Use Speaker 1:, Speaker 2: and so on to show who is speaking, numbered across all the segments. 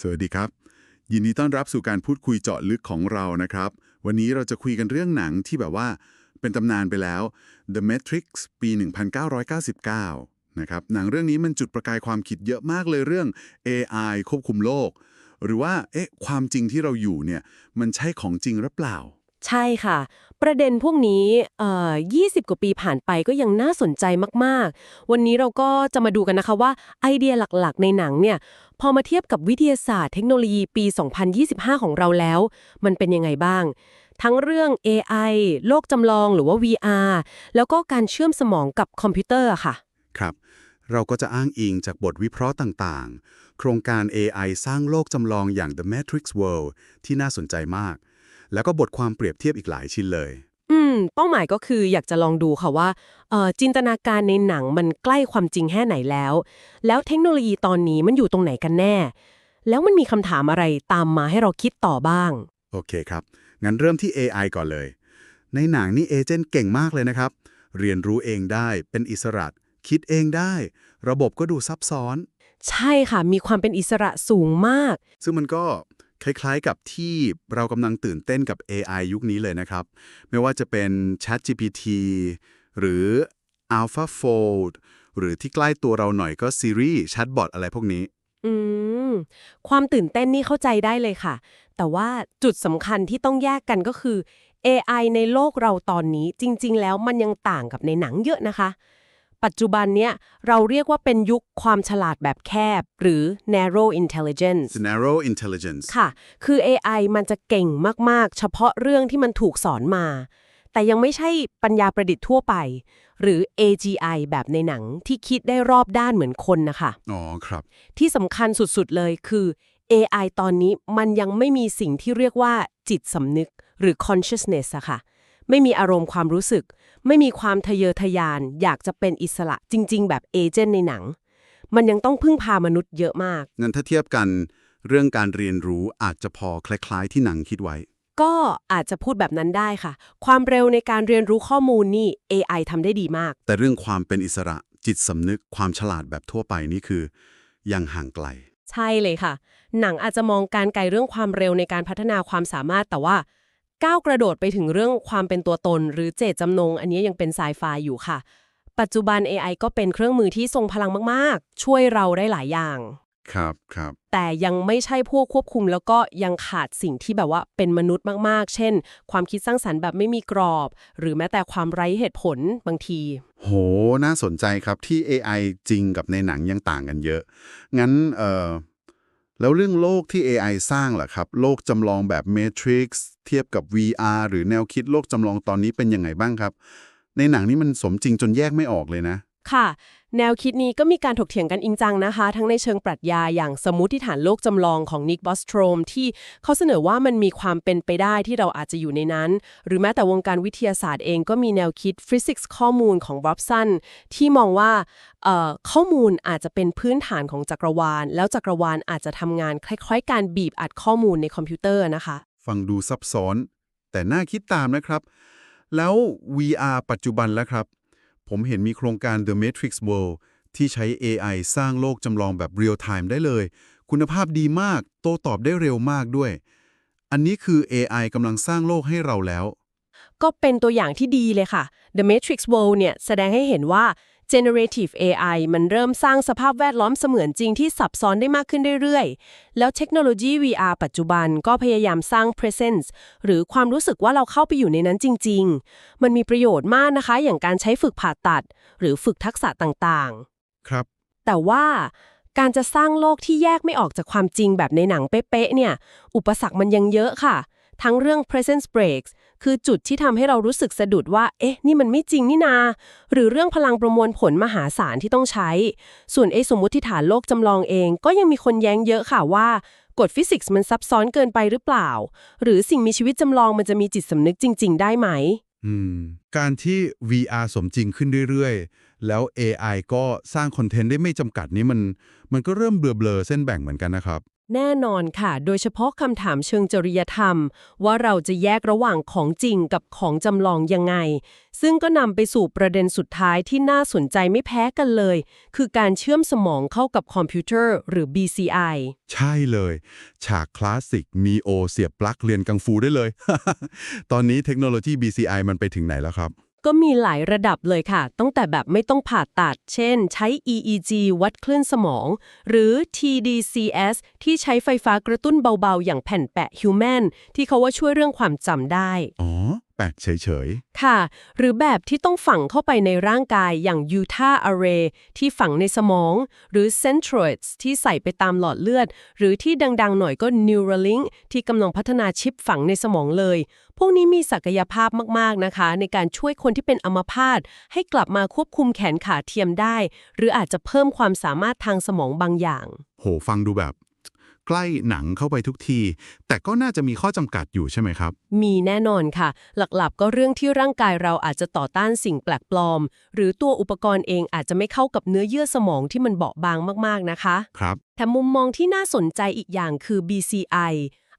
Speaker 1: สวัสดีครับ ยินดีต้อนรับสู่การพูดคุยเจาะลึกของเรานะครับ วันนี้เราจะคุยกันเรื่องหนังที่แบบว่าเป็นตำนานไปแล้ว The Matrix ปี 1999 นะครับ หนังเรื่องนี้มันจุดประกายความคิดเยอะมากเลยเรื่อง AI ควบคุมโลก หรือว่าเอ๊ะความจริงที่เราอยู่เนี่ยมันใช่ของจริงหรือเปล่า
Speaker 2: ใช่ค่ะ ประเด็นพวกนี้เอ่อ20 กว่าปีผ่านไปก็ยังน่าสนใจมากๆ วันนี้เราก็จะมาดูกันนะคะว่าไอเดียหลักๆ ในหนังเนี่ย พอมาเทียบกับวิทยาศาสตร์เทคโนโลยีปี 2025 ของเราแล้ว มันเป็นยังไงบ้าง ทั้งเรื่อง AI โลกจำลองหรือว่า VR แล้วก็การเชื่อมสมองกับคอมพิวเตอร์อะค่ะ
Speaker 1: ครับ เราก็จะอ้างอิงจากบทวิเคราะห์ต่างๆ โครงการ AI สร้างโลกจำลองอย่าง The Matrix World ที่น่าสนใจมาก แล้วก็บทความเปรียบเทียบอีกหลายชิ้นเลย
Speaker 2: อืม เป้าหมายก็คืออยากจะลองดูค่ะว่าเอ่อจินตนาการในหนังมันใกล้ความจริงแค่ไหนแล้ว แล้วเทคโนโลยีตอนนี้มันอยู่ตรงไหนกันแน่ แล้วมันมีคำถามอะไรตามมาให้เราคิดต่อบ้าง
Speaker 1: โอเคครับ งั้นเริ่มที่ AI ก่อนเลย ในหนังนี่เอเจนต์เก่งมากเลยนะครับ เรียนรู้เองได้ เป็นอิสระคิดเองได้ ระบบก็ดูซับซ้อน
Speaker 2: ใช่ค่ะ มีความเป็นอิสระสูงมาก
Speaker 1: ซึ่งมันก็ คล้ายๆกับที่เรากำลังตื่นเต้นกับ AI ยุคนี้เลยนะครับ ไม่ว่าจะเป็น ChatGPT หรือ AlphaFold หรือที่ใกล้ตัวเราหน่อยก็ Siri Chatbot อะไรพวกนี้
Speaker 2: อืม ความตื่นเต้นนี่เข้าใจได้เลยค่ะ แต่ว่าจุดสำคัญที่ต้องแยกกันก็คือ AI ในโลกเราตอนนี้จริง ๆ แล้วมันยังต่างกับในหนังเยอะนะคะ ปัจจุบันเนี้ยเราเรียกว่าเป็นยุคความฉลาดแบบแคบ หรือ narrow intelligence
Speaker 1: Narrow Intelligence
Speaker 2: ค่ะ คือ AI มันจะเก่งมากๆ เฉพาะเรื่องที่มันถูกสอนมา แต่ยังไม่ใช่ปัญญาประดิษฐ์ทั่วไป หรือ AGI แบบในหนังที่คิดได้รอบด้านเหมือนคนนะคะ
Speaker 1: อ๋อครับ
Speaker 2: ที่สำคัญสุดๆเลยคือ AI ตอนนี้มันยังไม่มีสิ่งที่เรียกว่าจิตสำนึกหรือ consciousness อะค่ะ ไม่มีอารมณ์ความรู้สึก ไม่มีความทะเยอทะยาน อยากจะเป็นอิสระจริง ๆ แบบเอเจนต์ในหนัง มันยังต้องพึ่งพามนุษย์เยอะมาก
Speaker 1: งั้นถ้าเทียบกันเรื่องการเรียนรู้อาจจะพอคล้ายๆ ที่หนังคิดไว้
Speaker 2: ก็อาจจะพูดแบบนั้นได้ค่ะ ความเร็วในการเรียนรู้ข้อมูลนี่ AI ทำได้ดีมาก
Speaker 1: แต่เรื่องความเป็นอิสระจิตสำนึกความฉลาดแบบทั่วไปนี่คือ ยังห่างไกล
Speaker 2: ใช่เลยค่ะ หนังอาจจะมองการไกลเรื่องความเร็วในการพัฒนาความสามารถแต่ว่า ก้าวกระโดดไปถึงเรื่องความเป็นตัวตน หรือเจตจำนง อันนี้ยังเป็นไซไฟอยู่ค่ะ ปัจจุบัน AI ก็เป็นเครื่องมือที่ทรงพลังมากๆ ช่วยเราได้หลายอย่าง
Speaker 1: ครับครับ
Speaker 2: แต่ยังไม่ใช่พวกควบคุม แล้วก็ยังขาดสิ่งที่แบบว่าเป็นมนุษย์มากๆ เช่น ความคิดสร้างสรรค์แบบไม่มีกรอบ หรือแม้แต่ความไร้เหตุผลบางที
Speaker 1: โห น่าสนใจครับที่ AI จริงกับในหนังยังต่างกันเยอะ งั้นเอ่อ แล้วเรื่องโลกที่ AI สร้างล่ะครับ โลกจำลองแบบ Matrix เทียบกับ VR หรือแนวคิดโลกจำลองตอนนี้เป็นยังไงบ้างครับ ในหนังนี้มันสมจริงจนแยกไม่ออกเลยนะ
Speaker 2: ค่ะ แนวคิดนี้ก็มีการถกเถียงกันอิงจังนะคะ ทั้งในเชิงปรัชญาอย่างสมมติฐานโลกจำลองของนิกบอสโตรมที่เขาเสนอว่ามันมีความเป็นไปได้ที่เราอาจจะอยู่ในนั้น หรือแม้แต่วงการวิทยาศาสตร์เองก็มีแนวคิดฟิสิกส์ข้อมูลของร็อบสันที่มองว่าข้อมูลอาจจะเป็นพื้นฐานของจักรวาล แล้วจักรวาลอาจจะทำงานคล้าย ๆ การบีบอัดข้อมูลในคอมพิวเตอร์นะคะ
Speaker 1: ฟังดูซับซ้อน แต่น่าคิดตามนะครับ แล้ว VR ปัจจุบันแล้วครับ ผมเห็นมีโครงการ The Matrix World ที่ใช้ AI สร้างโลกจำลองแบบ Real Time ได้เลย คุณภาพดีมาก โตตอบได้เร็วมากด้วย อันนี้คือ AI กำลังสร้างโลกให้เราแล้ว
Speaker 2: ก็เป็นตัวอย่างที่ดีเลยค่ะ The Matrix World เนี่ยแสดงให้เห็นว่า generative AI มันเริ่มสร้างสภาพแวดล้อมเสมือนจริงที่ซับซ้อนได้มากขึ้นเรื่อยๆ แล้วเทคโนโลยี VR ปัจจุบันก็พยายามสร้าง presence หรือความรู้สึกว่าเราเข้าไปอยู่ในนั้นจริง ๆ มันมีประโยชน์มากนะคะ อย่างการใช้ฝึกผ่าตัด หรือฝึกทักษะต่างๆ
Speaker 1: ครับ
Speaker 2: แต่ว่าการจะสร้างโลกที่แยกไม่ออกจากความจริงแบบในหนังเป๊ะๆเนี่ย อุปสรรคมันยังเยอะค่ะ ทั้งเรื่อง presence breaks คือจุดที่ทำให้เรารู้สึกสะดุดว่า เอ๊ะ นี่มันไม่จริงนี่นา หรือเรื่องพลังประมวลผลมหาศาลที่ต้องใช้ ส่วนไอ้สมมุติฐานโลกจำลองเอง ก็ยังมีคนแย้งเยอะค่ะว่ากฎฟิสิกส์มันซับซ้อนเกินไปหรือเปล่า หรือสิ่งมีชีวิตจำลองมันจะมีจิตสำนึกจริง ๆ ได้ไหม
Speaker 3: อืม การที่ VR สมจริงขึ้นเรื่อยๆ แล้ว AI ก็สร้างคอนเทนต์ได้ไม่จำกัดนี้มัน มันก็เริ่มเบลอๆเส้นแบ่งเหมือนกันนะครับ
Speaker 2: แน่นอนค่ะ โดยเฉพาะคำถามเชิงจริยธรรม ว่าเราจะแยกระหว่างของจริงกับของจำลองยังไง ซึ่งก็นำไปสู่ประเด็นสุดท้ายที่น่าสนใจไม่แพ้กันเลย คือการเชื่อมสมองเข้ากับคอมพิวเตอร์ หรือ BCI
Speaker 3: ใช่เลย ฉากคลาสสิกมีโอเสียบปลั๊กเรียนกังฟูได้เลย ตอนนี้เทคโนโลยี BCI มันไปถึงไหนแล้วครับ
Speaker 2: ก็มีหลายระดับเลยค่ะ ตั้งแต่แบบไม่ต้องผ่าตัด เช่น ใช้ EEG วัดคลื่นสมอง หรือ TDCS ที่ใช้ไฟฟ้ากระตุ้นเบาๆ อย่างแผ่นแปะ Human ที่เขาว่าช่วยเรื่องความจำได้
Speaker 3: แปลกเฉย
Speaker 2: ค่ะ หรือแบบที่ต้องฝังเข้าไปในร่างกายอย่าง Utah Array ที่ฝังในสมอง หรือ Centroids ที่ใส่ไปตามหลอดเลือด หรือที่ดังๆ หน่อยก็ Neuralink ที่กำลังพัฒนาชิปฝังในสมองเลย พวกนี้มีศักยภาพมากๆนะคะ ในการช่วยคนที่เป็นอัมพาตให้กลับมาควบคุมแขนขาเทียมได้ หรืออาจจะเพิ่มความสามารถทางสมองบางอย่าง
Speaker 3: ๆโหฟังดูแบบ ใกล้หนังเข้าไปทุกที แต่ก็น่าจะมีข้อจำกัดอยู่ใช่ไหมครับ
Speaker 2: มีแน่นอนค่ะ หลักๆ ก็เรื่องที่ร่างกายเราอาจจะต่อต้านสิ่งแปลกปลอม หรือตัวอุปกรณ์เองอาจจะไม่เข้ากับเนื้อเยื่อสมองที่มันเบาบางมากๆนะคะ
Speaker 3: ครับ
Speaker 2: แต่มุมมองที่น่าสนใจอีกอย่างคือ BCI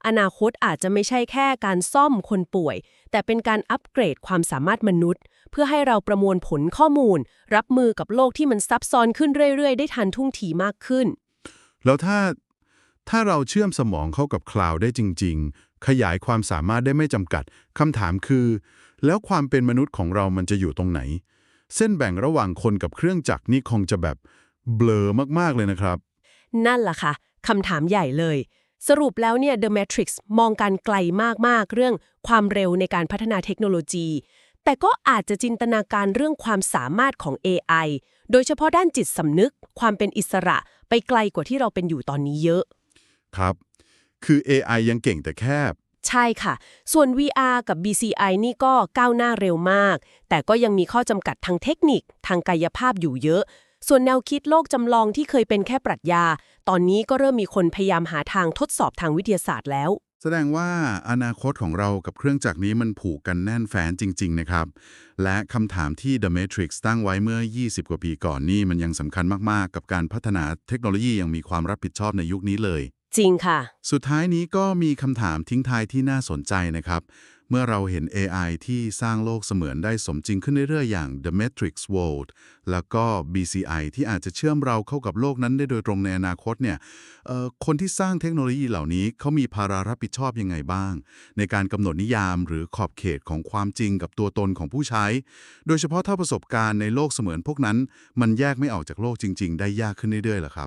Speaker 2: อนาคตอาจจะไม่ใช่แค่การซ่อมคนป่วย แต่เป็นการอัปเกรดความสามารถมนุษย์ เพื่อให้เราประมวลผลข้อมูล รับมือกับโลกที่มันซับซ้อนขึ้นเรื่อยๆ ได้ทันท่วงทีมากขึ้น
Speaker 3: แล้วถ้า ถ้าเราเชื่อมสมองเข้ากับคลาวด์ได้จริง ๆ ขยายความสามารถได้ไม่จำกัดคำถามคือ แล้วความเป็นมนุษย์ของเรามันจะอยู่ตรงไหน เส้นแบ่งระหว่างคนกับเครื่องจักรนี่คงจะแบบเบลอมากๆเลยนะครับ
Speaker 2: นั่นล่ะค่ะคำถามใหญ่เลย สรุปแล้วเนี่ย The Matrix มองการไกลมากๆ เรื่องความเร็วในการพัฒนาเทคโนโลยี แต่ก็อาจจะจินตนาการเรื่องความสามารถของ AI โดยเฉพาะด้านจิตสำนึก ความเป็นอิสระไปไกลกว่าที่เราเป็นอยู่ตอนนี้เยอะ
Speaker 3: ครับ คือ AI ยังเก่งแต่แคบ
Speaker 2: ใช่ค่ะ ส่วน VR กับ BCI นี่ก็ก้าวหน้าเร็วมาก แต่ก็ยังมีข้อจำกัดทางเทคนิค ทางกายภาพอยู่เยอะ ส่วนแนวคิดโลกจำลองที่เคยเป็นแค่ปรัชญา ตอนนี้ก็เริ่มมีคนพยายามหาทางทดสอบทางวิทยาศาสตร์แล้ว
Speaker 1: แสดงว่าอนาคตของเรากับเครื่องจักรนี้มันผูกกันแน่นแฟ้นจริง ๆ นะครับ และคำถามที่ The Matrix ตั้งไว้เมื่อ 20 กว่าปีก่อนนี่มันยังสำคัญมากๆ กับการพัฒนาเทคโนโลยีอย่างมีความรับผิดชอบในยุคนี้เลย
Speaker 2: จริงค่ะ
Speaker 1: สุดท้ายนี้ก็มีคำถามทิ้งท้ายที่น่าสนใจนะครับ เมื่อเราเห็น AI ที่สร้างโลกเสมือนได้สมจริงขึ้นเรื่อยๆ อย่าง The Matrix World แล้วก็ BCI ที่อาจจะเชื่อมเราเข้ากับโลกนั้นได้โดยตรงในอนาคตเนี่ยคนที่สร้างเทคโนโลยีเหล่านี้เขามีภาระรับผิดชอบยังไงบ้าง ในการกำหนดนิยามหรือขอบเขตของความจริงกับตัวตนของผู้ใช้ โดยเฉพาะถ้าประสบการณ์ในโลกเสมือนพวกนั้น มันแยกไม่ออกจากโลกจริง ๆ ได้ยากขึ้นเรื่อยๆล่ะครับ